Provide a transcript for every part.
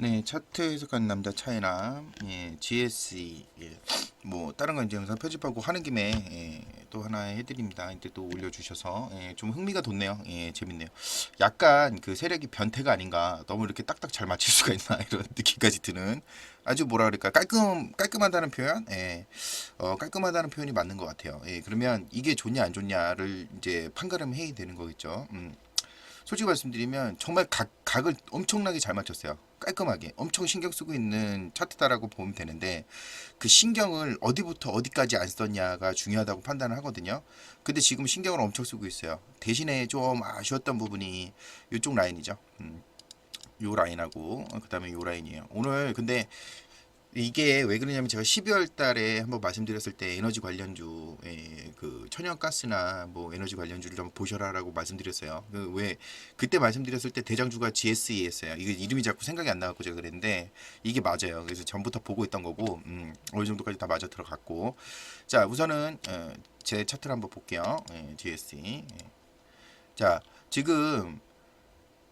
네, 차트 해석하는 남자 차이나 예, GSE 예, 뭐 다른 건 이제 영상 편집하고 하는 김에 예, 또 하나 해드립니다. 이때 또 올려주셔서 예, 좀 흥미가 돋네요. 예, 재밌네요. 약간 그 세력이 변태가 아닌가 너무 이렇게 딱딱 잘 맞출 수가 있나 이런 느낌까지 드는 아주 뭐라 그럴까 깔끔 깔끔하다는 표현, 예, 어, 깔끔하다는 표현이 맞는 것 같아요. 예, 그러면 이게 좋냐 안 좋냐를 이제 판가름 해야 되는 거겠죠. 음. 솔직히 말씀드리면 정말 각, 각을 엄청나게 잘 맞췄어요. 깔끔하게 엄청 신경 쓰고 있는 차트다라고 보면 되는데 그 신경을 어디부터 어디까지 안 썼냐가 중요하다고 판단을 하거든요. 근데 지금 신경을 엄청 쓰고 있어요. 대신에 좀 아쉬웠던 부분이 이쪽 라인이죠. 음, 요 라인하고 그다음에 요 라인이에요. 오늘 근데 이게 왜 그러냐면 제가 12월 달에 한번 말씀드렸을 때 에너지 관련주의 그 천연가스나 뭐 에너지 관련주를 좀 보셔라라고 말씀드렸어요. 그 왜 그때 말씀드렸을 때 대장주가 GSE였어요. 이게 이름이 자꾸 생각이 안 나갖고 제가 그랬는데 이게 맞아요. 그래서 전부터 보고 있던 거고 음, 어느 정도까지 다 맞아 들어갔고 자 우선은 어, 제 차트를 한번 볼게요. 예, GSE 예. 자 지금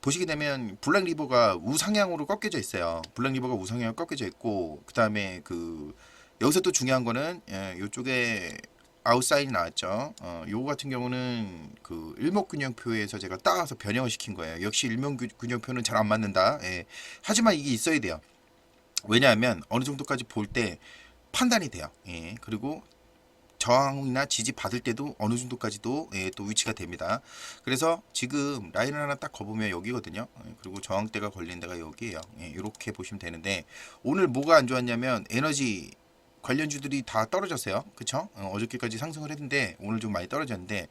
보시게 되면 블랙 리버가 우상향으로 꺾여져 있어요. 블랙 리버가 우상향으로 꺾여져 있고 그 다음에 그 여기서 또 중요한 거는 예, 이쪽에 아웃사인이 나왔죠. 어, 요거 같은 경우는 그 일목균형표에서 제가 따와서 변형을 시킨 거예요. 역시 일목균형표는 잘 안 맞는다. 예. 하지만 이게 있어야 돼요. 왜냐하면 어느 정도까지 볼 때 판단이 돼요. 예. 그리고 저항이나 지지 받을 때도 어느 정도까지도 예, 또 위치가 됩니다. 그래서 지금 라인을 하나 딱 거보면 여기거든요. 예, 그리고 저항대가 걸린 데가 여기에요. 예, 이렇게 보시면 되는데 오늘 뭐가 안 좋았냐면 에너지 관련주들이 다 떨어졌어요. 그쵸? 어, 어저께까지 상승을 했는데 오늘 좀 많이 떨어졌는데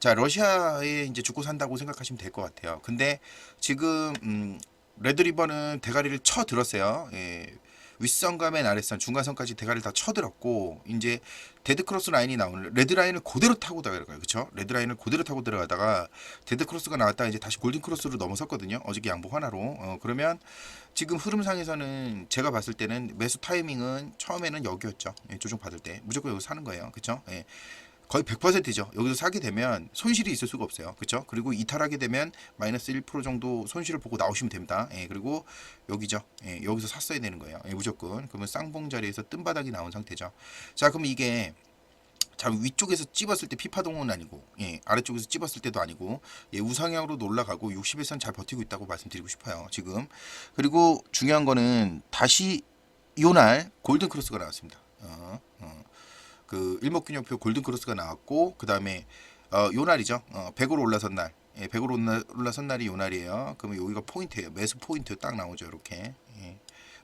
자 러시아에 이제 죽고 산다고 생각하시면 될 것 같아요. 근데 지금 음, 레드리버는 대가리를 쳐 들었어요. 예, 윗선과 맨 아랫선 중간선까지 대가리를 다 쳐들었고 이제 데드 크로스 라인이 나오는 레드 라인을 그대로 타고 들어가요. 그렇죠? 레드 라인을 그대로 타고 들어가다가 데드 크로스가 나왔다가 이제 다시 골든 크로스로 넘어섰거든요. 어저께 양복 하나로. 어, 그러면 지금 흐름상에서는 제가 봤을 때는 매수 타이밍은 처음에는 여기였죠. 예, 조정 받을 때 무조건 여기서 사는 거예요. 그렇죠? 예. 거의 100%죠. 여기서 사게 되면 손실이 있을 수가 없어요. 그렇죠? 그리고 이탈하게 되면 마이너스 1% 정도 손실을 보고 나오시면 됩니다. 예, 그리고 여기죠. 예, 여기서 샀어야 되는 거예요. 예, 무조건. 그러면 쌍봉 자리에서 뜬바닥이 나온 상태죠. 자, 그럼 이게 자 위쪽에서 찝었을 때 피파동은 아니고 예, 아래쪽에서 찝었을 때도 아니고 예, 우상향으로 올라가고 60일선 잘 버티고 있다고 말씀드리고 싶어요. 지금 그리고 중요한 거는 다시 요날 골든 크로스가 나왔습니다. 어, 어. 그 일목균형표 골든 크로스가 나왔고 그 다음에 어, 요 날이죠. 어, 100으로 올라선 날. 예, 100으로 올라, 올라선 날이 요 날이에요. 그러면 여기가 포인트예요. 매수 포인트 딱 나오죠. 이렇게. 예.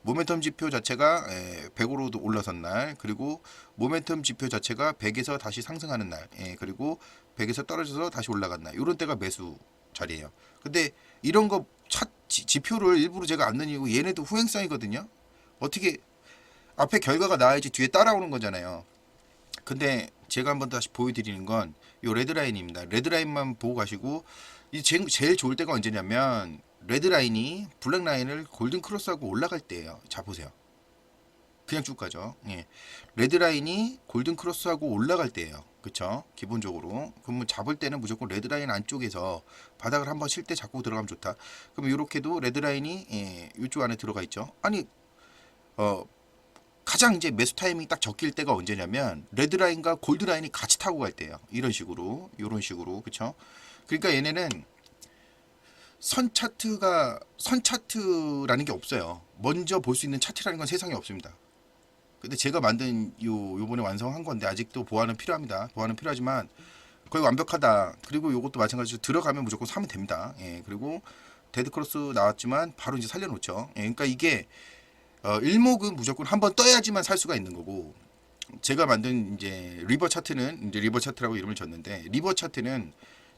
모멘텀 지표 자체가 예, 100으로 올라선 날 그리고 모멘텀 지표 자체가 100에서 다시 상승하는 날 예, 그리고 100에서 떨어져서 다시 올라간 날 이런 때가 매수 자리예요. 근데 이런 거 차, 지, 지표를 일부러 제가 안 넣은 이유 얘네도 후행성이거든요. 어떻게 앞에 결과가 나와야지 뒤에 따라오는 거잖아요. 근데 제가 한번 다시 보여드리는 건 요 레드라인입니다. 레드라인만 보고 가시고 이 제일, 제일 좋을 때가 언제냐면 레드라인이 블랙라인을 골든 크로스하고 올라갈 때예요. 자 보세요. 그냥 쭉 가죠. 예. 레드라인이 골든 크로스하고 올라갈 때예요. 그쵸? 기본적으로. 그러면 잡을 때는 무조건 레드라인 안쪽에서 바닥을 한번 칠 때 잡고 들어가면 좋다. 그럼 이렇게도 레드라인이 예, 이쪽 안에 들어가 있죠. 아니 어 가장 이제 매수 타이밍이 딱 적힐 때가 언제냐면 레드 라인과 골드 라인이 같이 타고 갈 때예요. 이런 식으로, 이런 식으로, 그렇죠? 그러니까 얘네는 선 차트가 선 차트라는 게 없어요. 먼저 볼 수 있는 차트라는 건 세상에 없습니다. 근데 제가 만든 요 요번에 완성한 건데 아직도 보완은 필요합니다. 보완은 필요하지만 거의 완벽하다. 그리고 요것도 마찬가지로 들어가면 무조건 사면 됩니다. 예, 그리고 데드 크로스 나왔지만 바로 이제 살려놓죠. 예, 그러니까 이게 어, 일목은 무조건 한번 떠야지만 살 수가 있는 거고 제가 만든 이제 리버 차트는 이제 리버 차트라고 이름을 줬는데 리버 차트는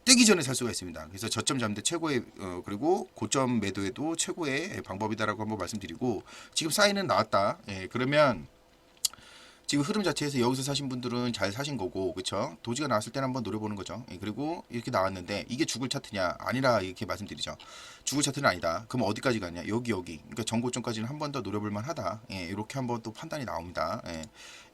뜨기 전에 살 수가 있습니다. 그래서 저점 잡는 데 최고의 어, 그리고 고점 매도에도 최고의 방법이다라고 한번 말씀드리고 지금 사인은 나왔다. 예, 그러면 지금 흐름 자체에서 여기서 사신 분들은 잘 사신 거고 그쵸? 도지가 나왔을 때는 한번 노려보는 거죠. 예, 그리고 이렇게 나왔는데 이게 죽을 차트냐? 아니라 이렇게 말씀드리죠. 죽을 차트는 아니다. 그럼 어디까지 가냐? 여기 여기. 그러니까 정고점까지는 한 번 더 노려볼 만하다. 예, 이렇게 한번 또 판단이 나옵니다. 예,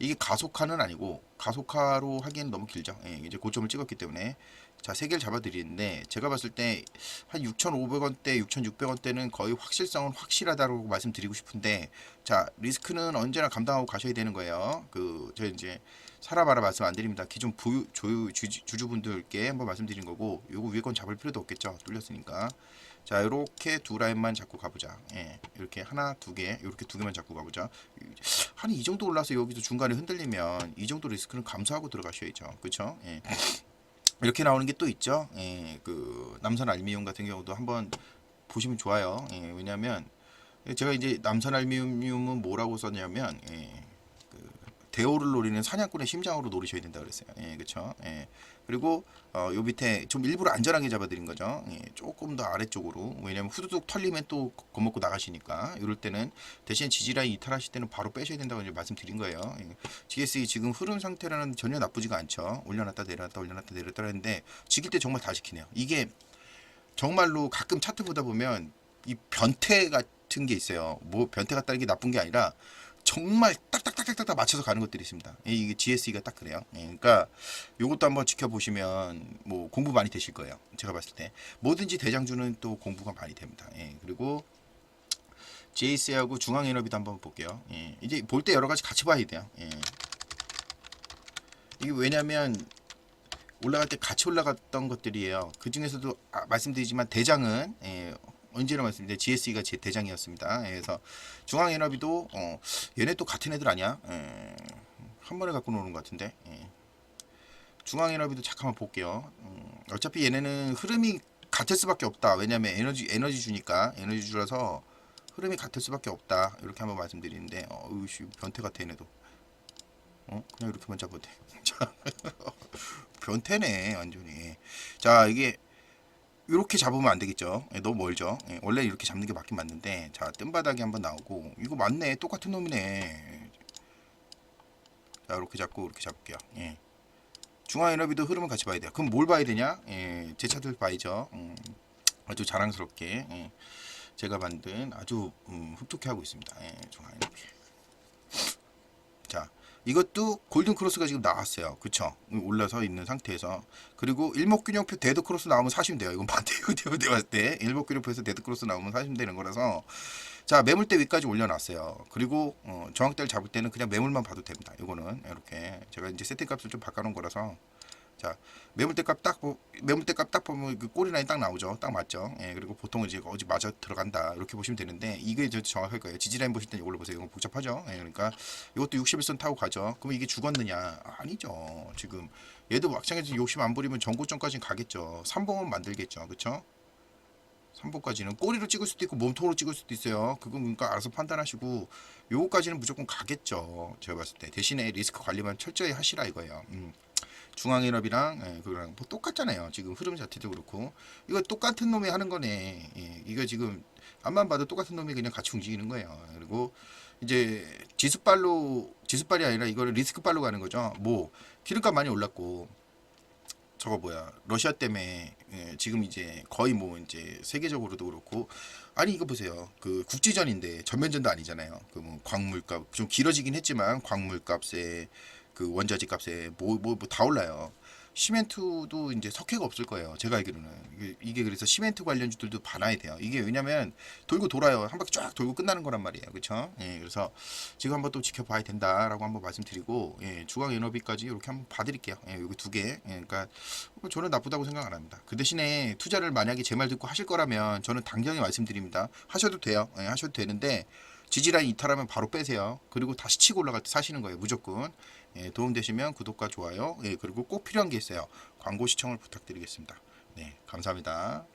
이게 가속화는 아니고 가속화로 하기에는 너무 길죠. 예, 이제 고점을 찍었기 때문에 자, 세 개를 잡아드리는데 제가 봤을 때 한 6,500원대, 6,600원대는 거의 확실성은 확실하다고 말씀드리고 싶은데 자, 리스크는 언제나 감당하고 가셔야 되는 거예요. 그, 저 이제 사라바라 말씀 안 드립니다. 기존 부유, 조유, 주, 주주분들께 한번 말씀드린 거고 요거 위에 건 잡을 필요도 없겠죠. 뚫렸으니까. 자, 이렇게 두 라인만 잡고 가보자. 예, 이렇게 하나, 두 개, 이렇게 두 개만 잡고 가보자. 한 이 정도 올라서 여기서 중간에 흔들리면 이 정도 리스크는 감수하고 들어가셔야죠. 그렇죠? 예. 이렇게 나오는 게 또 있죠. 예, 그 남선 알미늄 같은 경우도 한번 보시면 좋아요. 예, 왜냐하면 제가 이제 남선 알미늄은 뭐라고 썼냐면 예, 그 대오를 노리는 사냥꾼의 심장으로 노리셔야 된다 그랬어요. 예, 그렇죠. 예. 그리고 어, 요 밑에 좀 일부러 안전하게 잡아드린 거죠. 예, 조금 더 아래쪽으로 왜냐면 후두둑 털리면 또 겁먹고 나가시니까 이럴 때는 대신 지지라인 이탈하실 때는 바로 빼셔야 된다고 이제 말씀드린 거예요. 예. GSE 지금 흐름 상태라는 전혀 나쁘지가 않죠. 올려놨다 내려놨다 올려놨다 내렸다 하는데 지킬 때 정말 다 지키네요. 이게 정말로 가끔 차트 보다 보면 이 변태 같은 게 있어요. 뭐 변태 같다는 게 나쁜 게 아니라 정말 딱딱딱딱딱 맞춰서 가는 것들이 있습니다. 예, 이게 GSE가 딱 그래요. 예, 그러니까 이것도 한번 지켜보시면 뭐 공부 많이 되실 거예요. 제가 봤을 때 뭐든지 대장주는 또 공부가 많이 됩니다. 예, 그리고 GS하고 중앙에너비도 한번 볼게요. 예, 이제 볼 때 여러 가지 같이 봐야 돼요. 예. 이게 왜냐면 올라갈 때 같이 올라갔던 것들이에요. 그 중에서도 아, 말씀드리지만 대장은 예, 언제나 말씀드린 GSE가 제 대장이었습니다. 예, 그래서 중앙에너비도 어, 얘네 또 같은 애들 아니야? 예, 한 번에 갖고 노는 것 같은데. 예. 중앙에너비도 잠깐만 볼게요. 음, 어차피 얘네는 흐름이 같을 수밖에 없다. 왜냐면 에너지 에너지 주니까 에너지 주라서 흐름이 같을 수밖에 없다. 이렇게 한번 말씀드리는데, 어, 으씨 변태 같아 얘네도. 어, 그냥 이렇게만 잡아도 돼. 자, 변태네 완전히. 자, 이게 이렇게 잡으면 안 되겠죠. 예, 너무 멀죠. 예, 원래 이렇게 잡는 게 맞긴 맞는데, 자, 뜬바닥이 한번 나오고, 이거 맞네, 똑같은 놈이네. 자, 이렇게 잡고 이렇게 잡을게요. 예. 중앙 에너비도 흐름을 같이 봐야 돼요. 그럼 뭘 봐야 되냐? 예, 제 차들 봐야죠. 음, 아주 자랑스럽게 예, 제가 만든 아주 음, 흡족해 하고 있습니다. 예, 중앙 에너비. 자, 이것도 골든 크로스가 지금 나왔어요. 그쵸? 올라서 있는 상태에서. 그리고 일목균형표 데드 크로스 나오면 사시면 돼요. 이건 반대요. 내가 봤을 때. 일목균형표에서 데드 크로스 나오면 사시면 되는 거라서. 자, 매물대 위까지 올려놨어요. 그리고 어, 저항대를 잡을 때는 그냥 매물만 봐도 됩니다. 이거는 이렇게 제가 이제 세팅 값을 좀 바꿔놓은 거라서 자 매물대 값딱 매물대 값 딱 보면 그 꼬리 라인 딱 나오죠. 딱 맞죠. 예, 그리고 보통은 이제 어디 맞아 들어간다 이렇게 보시면 되는데 이게 이제 정확할 거예요. 지지 라인 보실 때 이걸로 보세요. 이건 복잡하죠. 예, 그러니까 이것도 61선 타고 가죠. 그럼 이게 죽었느냐? 아니죠. 지금 얘도 막창에서 욕심 안 부리면 전고점까지는 가겠죠. 3봉은 만들겠죠. 그렇죠? 3번까지는 꼬리로 찍을 수도 있고 몸통으로 찍을 수도 있어요. 그건 그러니까 알아서 판단하시고 요거까지는 무조건 가겠죠. 제가 봤을 때 대신에 리스크 관리만 철저히 하시라 이거예요. 음. 중앙인업이랑 예, 그거랑 뭐 똑같잖아요. 지금 흐름 자체도 그렇고 이거 똑같은 놈이 하는 거네. 예, 이거 지금 앞만 봐도 똑같은 놈이 그냥 같이 움직이는 거예요. 그리고 이제 지수발로 지수발이 아니라 이거를 리스크발로 가는 거죠. 뭐 기름값 많이 올랐고 저거 뭐야 러시아 때문에 예, 지금 이제 거의 뭐 이제 세계적으로도 그렇고 아니 이거 보세요 그 국지전인데 전면전도 아니잖아요 그 뭐 광물값 좀 길어지긴 했지만 광물값에 그 원자재 값에 뭐 뭐 뭐 다 올라요. 시멘트도 이제 석회가 없을 거예요. 제가 알기로는. 이게, 그래서 시멘트 관련주들도 봐놔야 돼요. 이게 왜냐면 돌고 돌아요. 한 바퀴 쫙 돌고 끝나는 거란 말이에요. 그렇죠 예, 그래서 지금 한번 또 지켜봐야 된다라고 한번 말씀드리고 예, 중앙 에너비까지 이렇게 한번 봐드릴게요. 예, 여기 두 개. 예, 그러니까 뭐 저는 나쁘다고 생각 안 합니다. 그 대신에 투자를 만약에 제 말 듣고 하실 거라면 저는 당장에 말씀드립니다. 하셔도 돼요. 예, 하셔도 되는데 지지라인 이탈하면 바로 빼세요. 그리고 다시 치고 올라갈 때 사시는 거예요 무조건. 예, 도움되시면 구독과 좋아요 예, 그리고 꼭 필요한 게 있어요. 광고 시청을 부탁드리겠습니다. 네 감사합니다